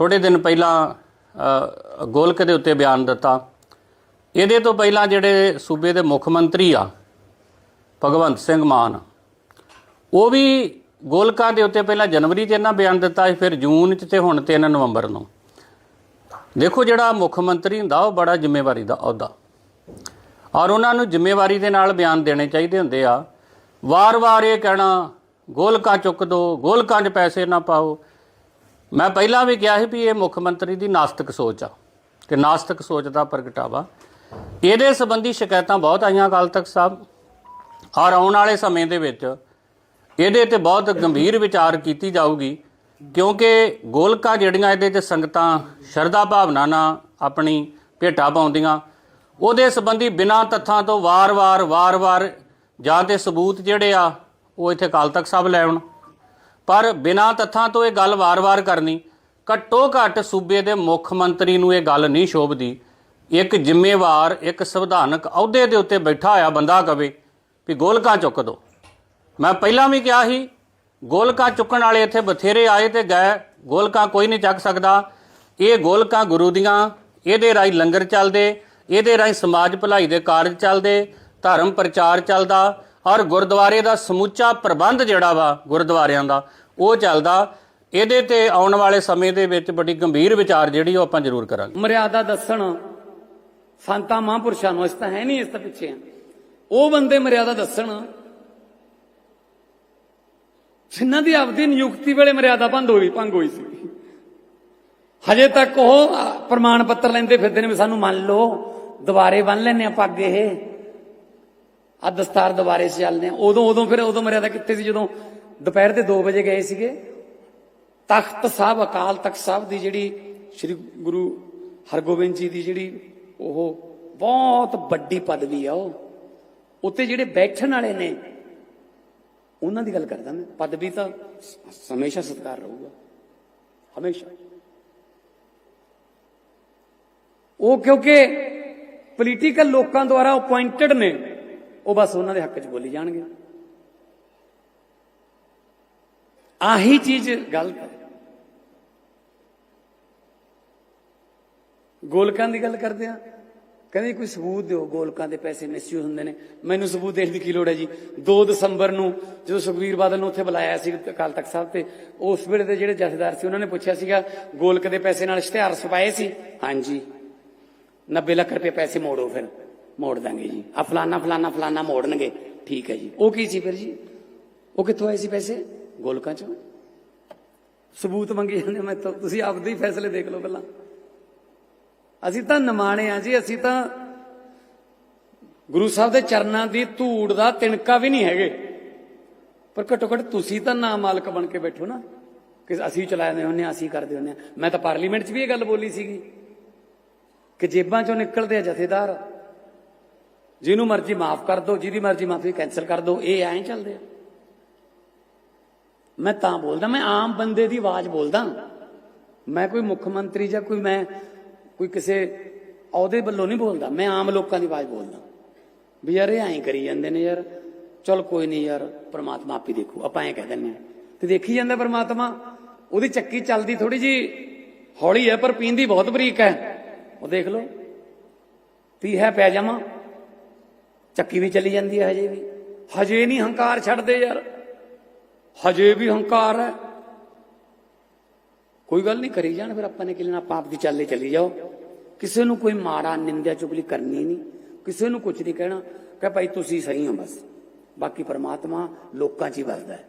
ਥੋੜੇ ਦਿਨ ਪਹਿਲਾਂ ਗੋਲਕ ਦੇ ਉੱਤੇ ਬਿਆਨ ਦਿੱਤਾ। ਇਹਦੇ ਤੋਂ ਪਹਿਲਾਂ ਜਿਹੜੇ ਸੂਬੇ ਦੇ ਮੁੱਖ ਮੰਤਰੀ ਆ, ਭਗਵੰਤ ਸਿੰਘ ਮਾਨ, ਉਹ ਵੀ ਗੋਲਕਾਂ ਦੇ ਉੱਤੇ ਪਹਿਲਾਂ ਜਨਵਰੀ 'ਚ ਇਹਨਾਂ ਬਿਆਨ ਦਿੱਤਾ ਸੀ, ਫਿਰ ਜੂਨ 'ਚ ਤੇ ਹੁਣ 3 ਨਵੰਬਰ ਨੂੰ। ਦੇਖੋ ਜਿਹੜਾ ਮੁੱਖ ਮੰਤਰੀ ਹੁੰਦਾ, ਉਹ ਬੜਾ ਜ਼ਿੰਮੇਵਾਰੀ ਦਾ ਅਹੁਦਾ। ਔਰ ਉਹਨਾਂ ਨੂੰ ਜ਼ਿੰਮੇਵਾਰੀ ਦੇ ਨਾਲ ਬਿਆਨ ਦੇਣੇ ਚਾਹੀਦੇ ਹੁੰਦੇ ਆ। ਵਾਰ-ਵਾਰ ਇਹ ਕਹਿਣਾ, ਗੋਲਕਾਂ ਚੁੱਕ ਦਿਓ ਗੋਲਕਾਂ 'ਚ ਪੈਸੇ ਨਾ ਪਾਓ। ਮੈਂ ਪਹਿਲਾਂ ਵੀ ਕਿਹਾ ਸੀ ਵੀ ਇਹ ਮੁੱਖ ਮੰਤਰੀ ਦੀ ਨਾਸਤਿਕ ਸੋਚ ਆ, ਕਿ ਨਾਸਤਿਕ ਸੋਚ ਦਾ ਪ੍ਰਗਟਾਵਾ। ਇਹਦੇ ਸੰਬੰਧੀ ਸ਼ਿਕਾਇਤਾਂ ਬਹੁਤ ਆਈਆਂ ਅਕਾਲ ਤਖਤ ਸਾਹਿਬ, ਔਰ ਆਉਣ ਵਾਲੇ ਸਮੇਂ ਦੇ ਵਿੱਚ ਇਹਦੇ ਤੇ ਬਹੁਤ ਗੰਭੀਰ ਵਿਚਾਰ ਕੀਤੀ ਜਾਊਗੀ, ਕਿਉਂਕਿ ਗੋਲਕਾ ਜਿਹੜੀਆਂ ਇਹਦੇ ਤੇ ਸੰਗਤਾਂ ਸ਼ਰਧਾ ਭਾਵਨਾ ਨਾਲ ਆਪਣੀ ਭੇਟਾ ਪਾਉਂਦੀਆਂ, ਉਹਦੇ ਸੰਬੰਧੀ ਬਿਨਾਂ ਤੱਥਾਂ ਤੋਂ ਵਾਰ-ਵਾਰ ਵਾਰ-ਵਾਰ ਜਾਂ ਤੇ ਸਬੂਤ ਜਿਹੜੇ ਆ, ਉਹ ਇੱਥੇ ਅਕਾਲ ਤਖਤ ਸਾਹਿਬ ਲੈ ਆਉਣ। ਪਰ ਬਿਨਾਂ ਤੱਥਾਂ ਤੋਂ ਇਹ ਗੱਲ ਵਾਰ-ਵਾਰ ਕਰਨੀ ਘੱਟੋ ਘੱਟ ਸੂਬੇ ਦੇ ਮੁੱਖ ਮੰਤਰੀ ਨੂੰ ਇਹ ਗੱਲ ਨਹੀਂ ਸ਼ੋਭਦੀ। ਇੱਕ ਜ਼ਿੰਮੇਵਾਰ, ਇੱਕ ਸੰਵਿਧਾਨਕ ਅਹੁਦੇ ਦੇ ਉੱਤੇ ਬੈਠਾ ਹੋਇਆ ਬੰਦਾ ਕਵੇ ਵੀ ਗੋਲਕਾਂ ਚੁੱਕ ਦੋ। ਮੈਂ ਪਹਿਲਾਂ ਵੀ ਕਿਹਾ ਸੀ, ਗੋਲਕਾਂ ਚੁੱਕਣ ਵਾਲੇ ਇੱਥੇ ਬਥੇਰੇ ਆਏ ਤੇ ਗਏ, ਗੋਲਕਾਂ ਕੋਈ ਨਹੀਂ ਚੱਕ ਸਕਦਾ। ਇਹ ਗੋਲਕਾਂ ਗੁਰੂ ਦੀਆਂ, ਇਹਦੇ ਰਾਹੀਂ ਲੰਗਰ ਚੱਲਦੇ, ਇਹਦੇ ਰਾਹੀਂ ਸਮਾਜ ਭਲਾਈ ਦੇ ਕਾਰਜ ਚੱਲਦੇ, ਧਰਮ ਪ੍ਰਚਾਰ ਚੱਲਦਾ ਔਰ ਗੁਰਦੁਆਰੇ ਦਾ ਸਮੁੱਚਾ ਪ੍ਰਬੰਧ ਜਿਹੜਾ ਵਾ ਗੁਰਦੁਆਰਿਆਂ ਦਾ, ਉਹ ਚੱਲਦਾ। ਇਹਦੇ ਤੇ ਆਉਣ ਵਾਲੇ ਸਮੇਂ ਦੇ ਵਿੱਚ ਬੜੀ ਗੰਭੀਰ ਵਿਚਾਰ ਜਿਹੜੀ ਉਹ ਆਪਾਂ ਜ਼ਰੂਰ ਕਰਾਂਗੇ। ਮਰਿਆਦਾ ਦੱਸਣ ਸੰਤਾਂ ਮਹਾਂਪੁਰਸ਼ਾਂ ਨੂੰ ਇਸ ਤਾਂ ਹੈ ਨਹੀਂ ਇਸ ਤਾਂ ਪਿੱਛੇ। ਆ ਉਹ ਬੰਦੇ ਮਰਿਆਦਾ ਦੱਸਣ। ਜਿਨ੍ਹਾਂ ਦੀ ਆਪਦੀ ਨਿਯੁਕਤੀ ਵੇਲੇ ਮਰਿਆਦਾ ਭੰਗ ਹੋਈ ਭੰਗ ਹੋਈ ਸੀ। ਹਜੇ ਤੱਕ ਉਹ ਪ੍ਰਮਾਣ ਪੱਤਰ ਲੈਂਦੇ ਫਿਰਦੇ ਨੇ ਵੀ ਸਾਨੂੰ ਮੰਨ ਲਓ, ਦੁਬਾਰੇ ਬੰਨ ਲੈਨੇ ਆ ਪੱਗ ਇਹ। ਆ ਦਸਤਾਰ ਦੁਬਾਰੇ ਸੇ ਚੱਲਦੇ ਆ ਉਦੋਂ ਉਦੋਂ ਫਿਰ ਉਦੋਂ ਮਰਿਆਦਾ ਕਿੱਥੇ ਸੀ? ਜਦੋਂ ਦੁਪਹਿਰ ਦੇ 2 ਵਜੇ ਗਏ ਸੀਗੇ, ਤਖਤ ਸਾਹਿਬ, ਅਕਾਲ ਤਖਤ ਸਾਹਿਬ ਦੀ ਜਿਹੜੀ ਸ੍ਰੀ ਗੁਰੂ ਹਰਗੋਬਿੰਦ ਜੀ ਦੀ ਜਿਹੜੀ ਉਹ ਬਹੁਤ ਵੱਡੀ ਪਦਵੀ ਆ ਉਹ। ਉੱਤੇ ਜਿਹੜੇ ਬੈਠਣ ਵਾਲੇ ਨੇ, ਉਹਨਾਂ ਦੀ ਗੱਲ ਕਰਦਾ ਮੈਂ। ਪਦਵੀ ਤਾਂ ਹਮੇਸ਼ਾ ਸਤਿਕਾਰ ਰਹੂਗਾ। ਹਮੇਸ਼ਾ। ਉਹ ਕਿਉਂਕਿ ਪੋਲੀਟੀਕਲ ਲੋਕਾਂ ਦੁਆਰਾ ਅਪਾਇੰਟਡ ਨੇ ਉਹ ਬਸ ਉਹਨਾਂ ਦੇ ਹੱਕ 'ਚ ਬੋਲੀ ਜਾਣਗੇ। ਆਹੀ ਚੀਜ਼ ਗਲਤ ਹੈ ਗੋਲਕਾਂ ਦੀ ਗੱਲ ਕਰਦੇ ਆ। ਕਹਿੰਦੇ ਕੋਈ ਸਬੂਤ ਦਿਓ, ਗੋਲਕਾਂ ਦੇ ਪੈਸੇ ਮਿਸਯੂਜ਼ ਹੁੰਦੇ ਨੇ। ਮੈਨੂੰ ਸਬੂਤ ਦੇਣ ਦੀ ਕੀ ਲੋੜ ਹੈ ਜੀ? 2 ਦਸੰਬਰ ਨੂੰ ਜਦੋਂ ਸੁਖਵੀਰ ਬਾਦਲ ਨੂੰ ਉੱਥੇ ਬੁਲਾਇਆ ਸੀ ਅਕਾਲ ਤਖਤ ਸਾਹਿਬ ਤੇ, ਉਸ ਵੇਲੇ ਦੇ ਜਿਹੜੇ ਜਥੇਦਾਰ ਸੀ, ਉਹਨਾਂ ਨੇ ਪੁੱਛਿਆ ਸੀਗਾ, ਗੋਲਕ ਦੇ ਪੈਸੇ ਨਾਲ ਇਸ਼ਤਿਹਾਰ ਛਪਾਏ ਸੀ? ਹਾਂਜੀ। 90 ਲੱਖ ਰੁਪਏ ਪੈਸੇ ਮੋੜੋ ਫਿਰ। ਮੋੜ ਦਾਂਗੇ ਜੀ। ਆ ਫਲਾਨਾ ਫਲਾਨਾ ਫਲਾਨਾ ਮੋੜਨਗੇ। ਠੀਕ ਹੈ ਜੀ। ਉਹ ਕੀ ਸੀ ਫਿਰ ਜੀ? ਉਹ ਕਿੱਥੋਂ ਆਏ ਸੀ ਪੈਸੇ? ਗੋਲਕਾਂ ਚੋਂ। ਸਬੂਤ ਮੰਗੇ ਜਾਂਦੇ ਮੈਂ ਤਾਂ। ਤੁਸੀਂ ਆਪਦੇ ਹੀ ਫੈਸਲੇ ਦੇਖ ਲਓ ਪਹਿਲਾਂ। ਅਸੀਂ ਤਾਂ ਨਿਮਾਣੇ ਆ ਜੀ। ਅਸੀਂ ਤਾਂ ਗੁਰੂ ਸਾਹਿਬ ਦੇ ਚਰਨਾਂ ਦੀ ਧੂੜ ਦਾ ਤਿਣਕਾ ਵੀ ਨਹੀਂ ਹੈਗੇ। ਪਰ ਘੱਟੋ ਘੱਟ ਤੁਸੀਂ ਤਾਂ ਨਾ ਮਾਲਕ ਬਣ ਕੇ ਬੈਠੋ ਨਾ। ਕਿ ਅਸੀਂ ਚਲਾਉਂਦੇ ਹੁੰਨੇ ਆ ਅਸੀਂ ਕਰਦੇ ਹੁੰਨੇ ਆ। ਮੈਂ ਤਾਂ ਪਾਰਲੀਮੈਂਟ 'ਚ ਵੀ ਇਹ ਗੱਲ ਬੋਲੀ ਸੀਗੀ। ਕਿ ਜੇਬਾਂ 'ਚੋਂ ਨਿਕਲਦੇ ਆ ਜਥੇਦਾਰ। ਜਿਹਨੂੰ ਮਰਜ਼ੀ ਮਾਫ ਕਰ ਦਿਓ ਜਿਹਦੀ ਮਰਜ਼ੀ ਮਾਫੀ ਕੈਨਸਲ ਕਰ ਦਿਓ ਇਹ ਐਂ ਚੱਲਦੇ ਆ। ਮੈਂ ਤਾਂ ਬੋਲਦਾ, ਮੈਂ ਆਮ ਬੰਦੇ ਦੀ ਆਵਾਜ਼ ਬੋਲਦਾ। ਮੈਂ ਕੋਈ ਮੁੱਖ ਮੰਤਰੀ ਜਾਂ ਕੋਈ ਮੈਂ ਕੋਈ ਕਿਸੇ ਅਹੁਦੇ ਵੱਲੋਂ ਨਹੀਂ ਬੋਲਦਾ, ਮੈਂ ਆਮ ਲੋਕਾਂ ਦੀ ਆਵਾਜ਼ ਬੋਲਦਾ। ਵੀ ਯਾਰ ਇਹ ਐਂ ਕਰੀ ਜਾਂਦੇ ਨੇ ਯਾਰ, ਚਲ ਕੋਈ ਨਹੀਂ ਯਾਰ, ਪ੍ਰਮਾਤਮਾ ਆਪੇ ਦੇਖੂ, ਆਪਾਂ ਐਂ ਕਹਿ ਦਿੰਦੇ ਹਾਂ। ਤੇ ਦੇਖੀ ਜਾਂਦਾ ਪ੍ਰਮਾਤਮਾ, ਉਹਦੀ ਚੱਕੀ ਚੱਲਦੀ ਥੋੜੀ ਜੀ ਹੌਲੀ ਹੈ, ਪਰ ਪੀਂਦੀ ਬਹੁਤ ਬਰੀਕ ਹੈ। ਉਹ ਦੇਖ ਲਓ ਤੀ ਹੈ ਪੈ ਜਾਵਾਂ। ਚੱਕੀ ਵੀ ਚਲੀ ਜਾਂਦੀ ਹੈ ਹਜੇ ਵੀ। ਹਜੇ ਨਹੀਂ ਹੰਕਾਰ ਛੱਡਦੇ ਯਾਰ। ਹਜੇ ਵੀ ਹੰਕਾਰ ਹੈ। ਕੋਈ ਗੱਲ ਨਹੀਂ, ਕਰੀ ਜਾਣ ਫਿਰ ਆਪਾਂ ਨੇ ਕਿ ਲੈਣਾ ਆਪਾਂ ਆਪਦੀ ਚੱਲੇ ਚਲੀ ਜਾਓ। ਕਿਸੇ ਨੂੰ ਕੋਈ ਮਾਰਾ ਨਿੰਦਿਆ ਚੁਗਲੀ ਕਰਨੀ ਨਹੀਂ। ਕਿਸੇ ਨੂੰ ਕੁਝ ਨਹੀਂ ਕਹਿਣਾ। ਕਿ ਭਾਈ ਤੁਸੀਂ ਸਹੀ ਹੋ ਬਸ। ਬਾਕੀ ਪਰਮਾਤਮਾ ਲੋਕਾਂ 'ਚ ਹੀ ਵਸਦਾ ਹੈ।